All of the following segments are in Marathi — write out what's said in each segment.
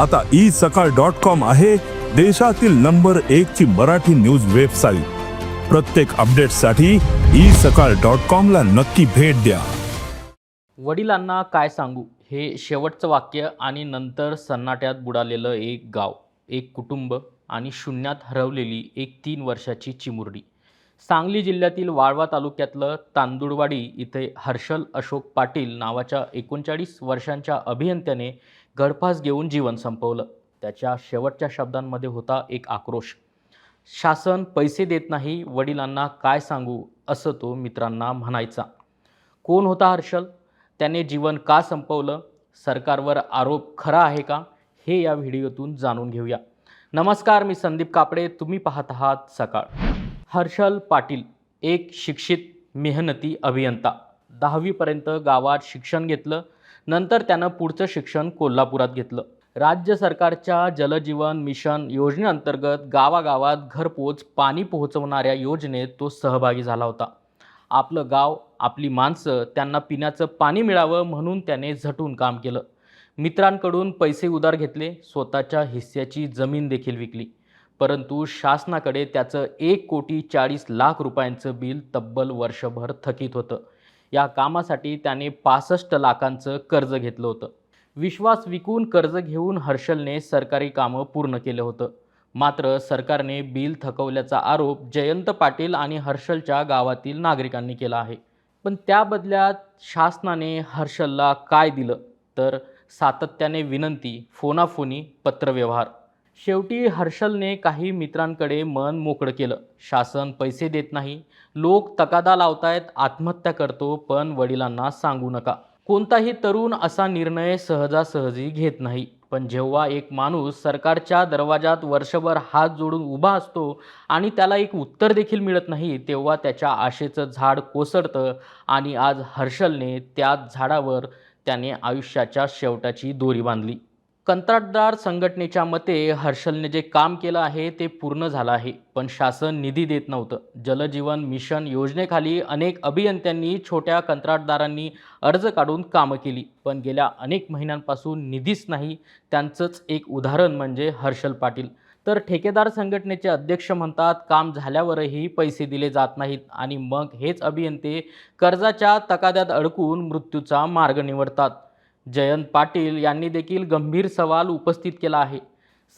आता ई सकाळ डॉट कॉम आहे देशातील नंबर एक ची मराठी न्यूज वेबसाईट. प्रत्येक अपडेटसाठी ई सकाळ डॉट कॉम ला नक्की भेट द्या. वडिलांना काय सांगू? हे शेवटचं वाक्य आणि नंतर सन्नाट्यात बुडालेलं एक गाव एक कुटुंब आणि शून्यात हरवलेली एक तीन वर्षाची चिमुरडी. सांगली जिल्ह्यातील वाळवा तालुक्यातलं तांदुळवाडी इथे हर्षल अशोक पाटील नावाच्या एकोणचाळीस वर्षांच्या अभियंत्याने गळफास घेऊन जीवन संपवलं. त्याच्या शेवटच्या शब्दांमध्ये होता एक आक्रोश. शासन पैसे देत नाही वडिलांना काय सांगू असं तो मित्रांना म्हणायचा. कोण होता हर्षल? त्याने जीवन का संपवलं? सरकारवर आरोप खरा आहे का? हे या व्हिडिओतून जाणून घेऊया. नमस्कार मी संदीप कापडे. तुम्ही पाहत आहात सकाळ. हर्षल पाटील एक शिक्षित मेहनती अभियंता. दहावीपर्यंत गावात शिक्षण घेतलं. नंतर त्यानं पुढचं शिक्षण कोल्हापुरात घेतलं. राज्य सरकारच्या जलजीवन मिशन योजनेअंतर्गत गावागावात घरपोच पाणी पोहोचवणाऱ्या योजनेत तो सहभागी झाला होता. आपलं गाव आपली माणसं त्यांना पिण्याचं पाणी मिळावं म्हणून त्याने झटून काम केलं. मित्रांकडून पैसे उधार घेतले स्वतःच्या हिस्स्याची जमीन देखील विकली. परंतु शासनाकडे त्याचं एक कोटी चाळीस लाख रुपयांचं बिल तब्बल वर्षभर थकीत होतं. या कामासाठी त्याने पासष्ट लाखांचं कर्ज घेतलं होतं. विश्वास विकून कर्ज घेऊन हर्षलने सरकारी कामं पूर्ण केलं होतं. मात्र सरकारने बिल थकवल्याचा आरोप जयंत पाटील आणि हर्षलच्या गावातील नागरिकांनी केला आहे. पण त्या बदल्यात शासनाने हर्षलला काय दिलं? तर सातत्याने विनंती फोनाफोनी पत्रव्यवहार. शेवटी हर्षलने काही मित्रांकडे मन मोकळं केलं. शासन पैसे देत नाही. लोक तकादा लावतायत आत्महत्या करतो पण वडिलांना सांगू नका. कोणताही तरुण असा निर्णय सहजासहजी घेत नाही. पण जेव्हा एक माणूस सरकारच्या दरवाजात वर्षभर हात जोडून उभा असतो आणि त्याला एक उत्तर देखील मिळत नाही तेव्हा त्याच्या आशेचं झाड कोसळतं आणि आज हर्षलने त्याच झाडावर त्याने आयुष्याच्या शेवटाची दोरी बांधली. कंत्राटदार संघटनेच्या मते हर्षलने जे काम केलं आहे ते पूर्ण झालं आहे. पण शासन निधी देत नव्हतं. जलजीवन मिशन योजनेखाली अनेक अभियंत्यांनी छोट्या कंत्राटदारांनी अर्ज काढून कामं केली. पण गेल्या अनेक महिन्यांपासून निधीच नाही. त्यांचंच एक उदाहरण म्हणजे हर्षल पाटील. तर ठेकेदार संघटनेचे अध्यक्ष म्हणतात काम झाल्यावरही पैसे दिले जात नाहीत आणि मग हेच अभियंते कर्जाच्या तकाद्यात अडकून मृत्यूचा मार्ग निवडतात. जयंत पाटील यांनी देखील गंभीर सवाल उपस्थित केला आहे.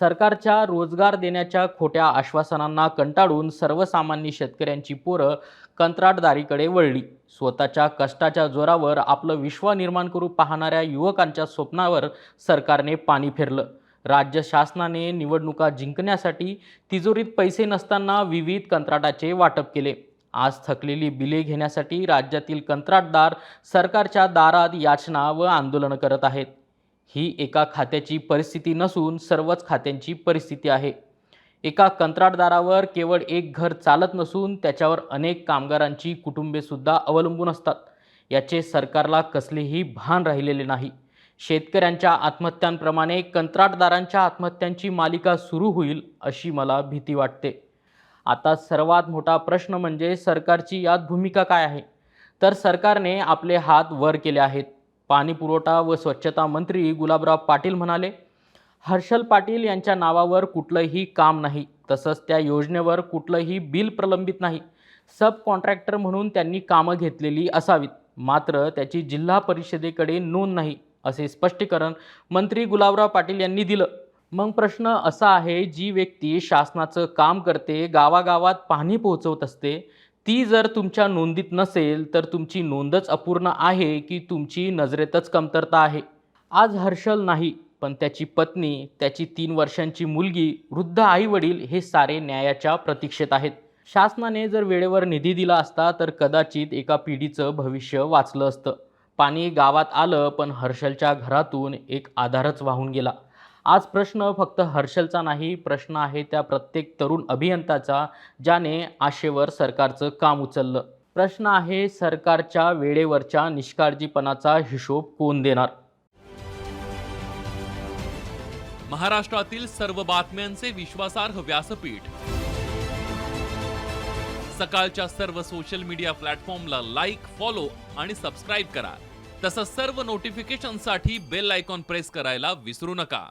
सरकारच्या रोजगार देण्याच्या खोट्या आश्वासनांना कंटाळून सर्वसामान्य शेतकऱ्यांची पोरं कंत्राटदारीकडे वळली. स्वतःच्या कष्टाच्या जोरावर आपलं विश्व निर्माण करू पाहणाऱ्या युवकांच्या स्वप्नावर सरकारने पाणी फिरलं. राज्य शासनाने निवडणुका जिंकण्यासाठी तिजोरीत पैसे नसताना विविध कंत्राटाचे वाटप केले. आज थकलेली बिले घेण्यासाठी राज्यातील कंत्राटदार सरकारच्या दारात याचना व आंदोलनं करत आहेत. ही एका खात्याची परिस्थिती नसून सर्वच खात्यांची परिस्थिती आहे. एका कंत्राटदारावर केवळ एक घर चालत नसून त्याच्यावर अनेक कामगारांची कुटुंबेसुद्धा अवलंबून असतात. याचे सरकारला कसलेही भान राहिलेले नाही. शेतकऱ्यांच्या आत्महत्यांप्रमाणे कंत्राटदारांच्या आत्महत्यांची मालिका सुरू होईल अशी मला भीती वाटते. आता सर्वात मोठा प्रश्न म्हणजे सरकारची यात भूमिका काय आहे? तर सरकारने आपले हात वर केले आहेत. पाणी पुरवठा व स्वच्छता मंत्री गुलाबराव पाटील म्हणाले हर्षल पाटील यांच्या नावावर कुठलंही काम नाही. तसंच त्या योजनेवर कुठलंही बिल प्रलंबित नाही. सब कॉन्ट्रॅक्टर म्हणून त्यांनी कामं घेतलेली असावीत. मात्र त्याची जिल्हा परिषदेकडे नोंद नाही असे स्पष्टीकरण मंत्री गुलाबराव पाटील यांनी दिलं. मग प्रश्न असा आहे जी व्यक्ती शासनाचं काम करते गावागावात पाणी पोहोचवत असते ती जर तुमच्या नोंदीत नसेल तर तुमची नोंदच अपूर्ण आहे की तुमची नजरेतच कमतरता आहे? आज हर्षल नाही पण त्याची पत्नी त्याची तीन वर्षांची मुलगी वृद्ध आई वडील हे सारे न्यायाच्या प्रतीक्षेत आहेत. शासनाने जर वेळेवर निधी दिला असता तर कदाचित एका पिढीचं भविष्य वाचलं असतं. पाणी गावात आलं पण हर्षलच्या घरातून एक आधारच वाहून गेला. आज प्रश्न फक्त हर्षलचा नाही प्रश्न आहे त्या प्रत्येक तरुण अभियंताचा ज्याने आशेवर सरकारचं काम उचललं. प्रश्न आहे सरकारच्या वेळेवरच्या निष्काळजीपणाचा हिशोब कोण देणार? महाराष्ट्रातील सर्व बातम्यांचे विश्वासार्ह व्यासपीठ. सकाळच्या सर्व सोशल मीडिया प्लॅटफॉर्मला लाईक फॉलो आणि सबस्क्राईब करा. तसंच सर्व नोटिफिकेशनसाठी बेल आयकॉन प्रेस करायला विसरू नका.